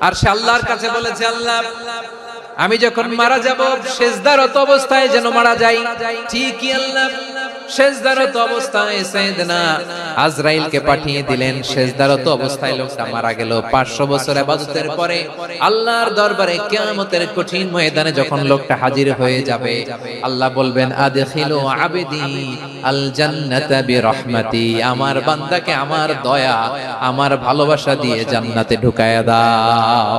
আর সে আল্লাহর কাছে বলেছে আল্লাহ আমি যখন মারা যাব শেষদারত অবস্থায় যেন মারা যাই। ঠিকই আল্লাহ। শেষদারত অবস্থায় সাইয়েদনা আজরাইলকে পাঠিয়ে দিলেন। শেষদারত অবস্থায় লোকটা মারা গেল। 500 বছর ইবাদতের পরে আল্লাহর দরবারে কিয়ামতের কঠিন ময়দানে যখন লোকটা হাজির হয়ে যাবে, আল্লাহ বলবেন, আদখিলু আবেদি আল জান্নাতা বিরহমাতি। আমার বান্দাকে আমার দয়া, আমার ভালোবাসা দিয়ে জান্নাতে ঢুকায়া দাও।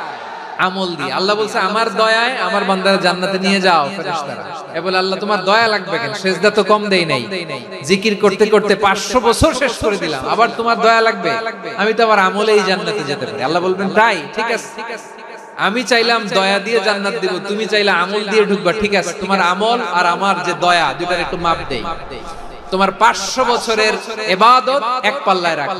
আমল দিয়ে। আল্লাহ বলছে আমার দয়ায় আমার বান্দারা জান্নাতে নিয়ে যাও ফেরেশতারা। এ বলে আল্লাহ তোমার দয়া লাগবে কেন? সেজদা তো কম দেই নাই। জিকির করতে করতে 500 বছর শেষ করে দিলাম। আবার তোমার দয়া লাগবে। আমি তো আবার আমলেই জান্নাতে যেতে পারি। আল্লাহ বলবেন তাই ঠিক আছে। আমি চাইলাম দয়া দিয়ে জান্নাত দিব। তুমি চাইলে আমল দিয়ে ঢুকবা। ঠিক আছে। তোমার আমল আর আমার যে দয়া দুটার একটু মাপ দেই। তোমার 500 বছরের ইবাদত এক পাল্লায় রাখো।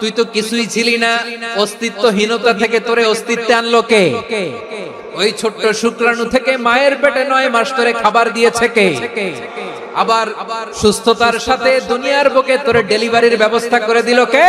তুই তো কিছুই ছিলি না, অস্তিত্বহীনতা থেকে তোরে অস্তিত্বে আনলো কে? ওই ছোট্ট শুক্রাণু থেকে মায়ের পেটে নয় মাস ধরে খাবার দিয়েছে কে? আবার সুস্থতার সাথে দুনিয়ার বুকে তোরে ডেলিভারির ব্যবস্থা করে দিল কে?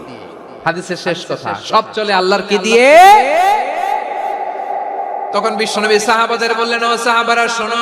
হাদিসের শেষ কথা। সব চলে আল্লাহর কি দিয়ে? তখন বিশ্বনবী সাহাবাদের বললেন ও সাহাবারা শোনো।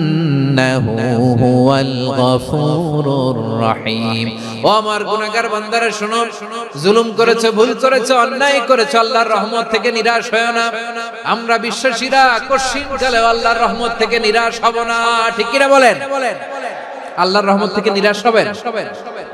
ইন্নাহু হুয়াল গফুরুর রহিম ও গুনাহগার বান্দারা, শোনো, জুলুম করেছে, ভুল করেছে, অন্যায় করেছে, আল্লাহর রহমত থেকে নিরাশ হয় না। আমরা বিশ্বাসীরা কশিন কালে আল্লাহর রহমত থেকে নিরাশ হব না। ঠিক কিনা বলেন? আল্লাহর রহমত থেকে নিরাশ হবেন?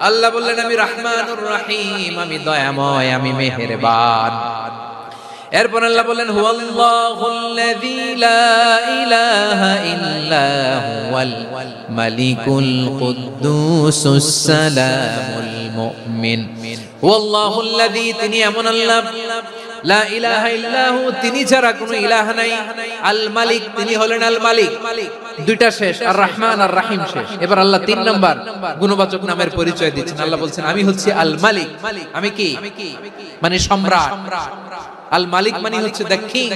আল্লাহ বললেন, আমি রাহমানুর রাহিম, আমি দয়াময়, আমি মেহেরবান। এরপর আল্লাহ বললেন, হুয়াল্লাহুল্লাযী লা ইলাহা ইল্লা হুয়াল মালিকুল কুদ্দুসুস সালামুল মুমিন। হুয়াল্লাহুল্লাযী, তিনি এমন আল্লাহ লা ইলাহা ইল্লাহু, তিনি ছাড়া কোনো ইলাহ নাই। আল মালিক, তিনি হলেন আল মালিক। দুইটা শেষ, আর রহমান, আর রাহিম শেষ। এবার আল্লাহ তিন নাম্বার গুণবাচক নামের পরিচয় দিচ্ছেন। আল্লাহ বলছেন, আমি হচ্ছি আল মালিক। আমি কি? মানে সম্রাট। আল মালিক মানে হচ্ছে the king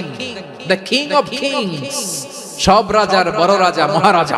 the king of kings সব রাজার বড় রাজা, মহারাজা।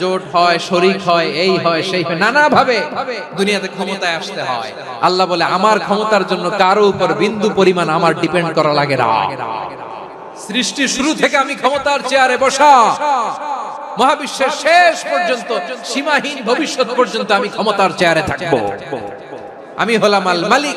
জোট হয়, শরিক হয়, এই হয়, সেই হয় নানা ভাবে দুনিয়াতে ক্ষমতায় আসতে হয়। আল্লাহ বলে, আমার ক্ষমতার জন্য কারও উপর বিন্দু পরিমাণ আমার ডিপেন্ড করা লাগে না। সৃষ্টি শুরু থেকে আমি ক্ষমতার চেয়ারে বসা। মহাবিশ্বের শেষ পর্যন্ত, সীমাহীন ভবিষ্যৎ পর্যন্ত আমি ক্ষমতার চেয়ারে থাকব। আমি হলাম আল মালিক।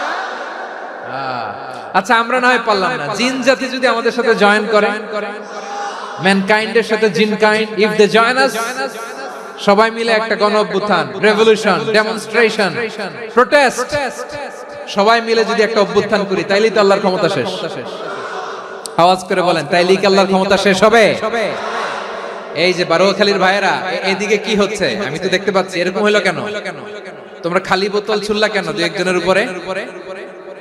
আচ্ছা আমরা না হয় পারলাম না জিন জাতি যদি আমাদের সাথে জয়েন করে ম্যানকাইন্ডের সাথে jinn kind if they join us সবাই মিলে একটা গণ অভ্যুত্থান রেভলিউশন ডেমনস্ট্রেশন প্রোটেস্ট সবাই মিলে যদি একটা অভ্যুত্থান করি তাইলেই তো আল্লাহর ক্ষমতা শেষ। আওয়াজ করে বলেন তাইলেই কি আল্লাহর ক্ষমতা শেষ হবে? এই যে বারোখালীর ভাইয়েরা এদিকে কি হচ্ছে? আমি তো দেখতে পাচ্ছি এরকম হলো কেন? তোমরা খালি বোতল ছুড়লা কেন? দু একজনের উপরে?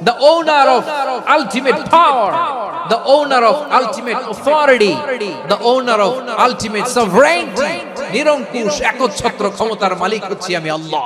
the owner of ultimate power, the owner of ultimate authority, the owner of ultimate sovereignty, নিরঙ্কুশ একচ্ছত্র ক্ষমতার মালিক হচ্ছি আমি আল্লাহ